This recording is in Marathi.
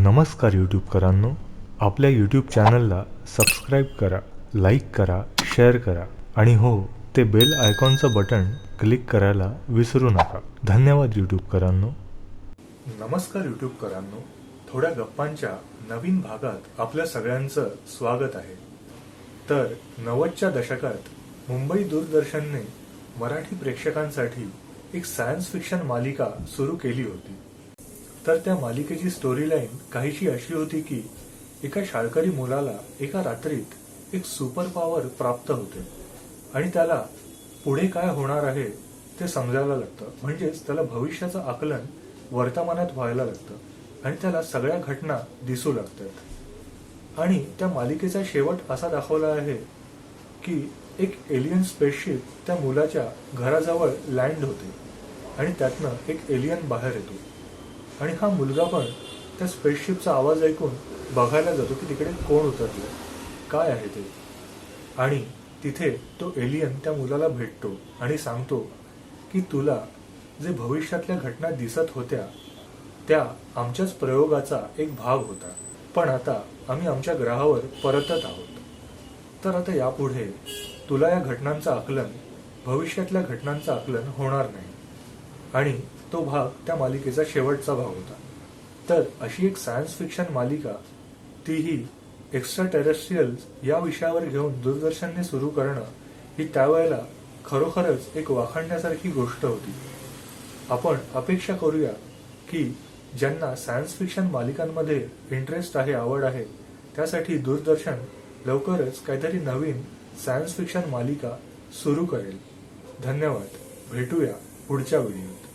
नमस्कार यूट्यूबकरांनो आपल्या यूट्यूब चॅनलला सबस्क्राईब करा लाईक करा शेअर करा. आणि हो ते बेल आयकॉनचं बटन क्लिक करायला विसरू नका. धन्यवाद यूट्यूबकरांनो नमस्कार यूट्यूबकरांनो थोड्या गप्पांच्या नवीन भागात आपल्या सगळ्यांचं स्वागत आहे. तर नव्वदच्या दशकात मुंबई दूरदर्शनने मराठी प्रेक्षकांसाठी एक सायन्स फिक्शन मालिका सुरू केली होती. तर त्या मालिकेची स्टोरी लाईन काहीशी अशी होती की एका शाळकरी मुलाला एका रात्रीत एक सुपर पॉवर प्राप्त होते. आणि त्याला पुढे काय होणार आहे ते समजायला लागतं. म्हणजेच त्याला भविष्याचं आकलन वर्तमानात व्हायला लागतं. आणि त्याला सगळ्या घटना दिसू लागतात. आणि त्या मालिकेचा शेवट असा दाखवला आहे की एक एलियन स्पेसशिप त्या मुलाच्या घराजवळ लँड होते. आणि त्यातनं एक एलियन बाहेर येतो. आणि हा मुलगा पण त्या स्पेसशिपचा आवाज ऐकून बघायला जातो की तिकडे कोण उतरलं. काय आहे ते? आणि तिथे तो एलियन त्या मुलाला भेटतो आणि सांगतो की तुला जे भविष्यातल्या घटना दिसत होत्या त्या आमच्याच प्रयोगाचा एक भाग होता. पण आता आम्ही आमच्या ग्रहावर परतत आहोत. तर आता यापुढे तुला या घटनांचं आकलन भविष्यातल्या घटनांचं आकलन होणार नाही. आणि तो भाग त्या मालिकेचा शेवटचा भाग होता. तर अशी एक सायन्स फिक्शन मालिका तीही एक्स्ट्रा टेरेस्ट्रियल्स या विषयावर घेऊन दूरदर्शनने सुरू करणं ही त्यावेळेला खरोखरच एक वाखाणण्यासारखी गोष्ट होती. आपण अपेक्षा करूया की ज्यांना सायन्स फिक्शन मालिकांमध्ये इंटरेस्ट आहे आवड आहे त्यासाठी दूरदर्शन लवकरच काहीतरी नवीन सायन्स फिक्शन मालिका सुरू करेल. धन्यवाद. भेटूया पुढच्या व्हिडिओत.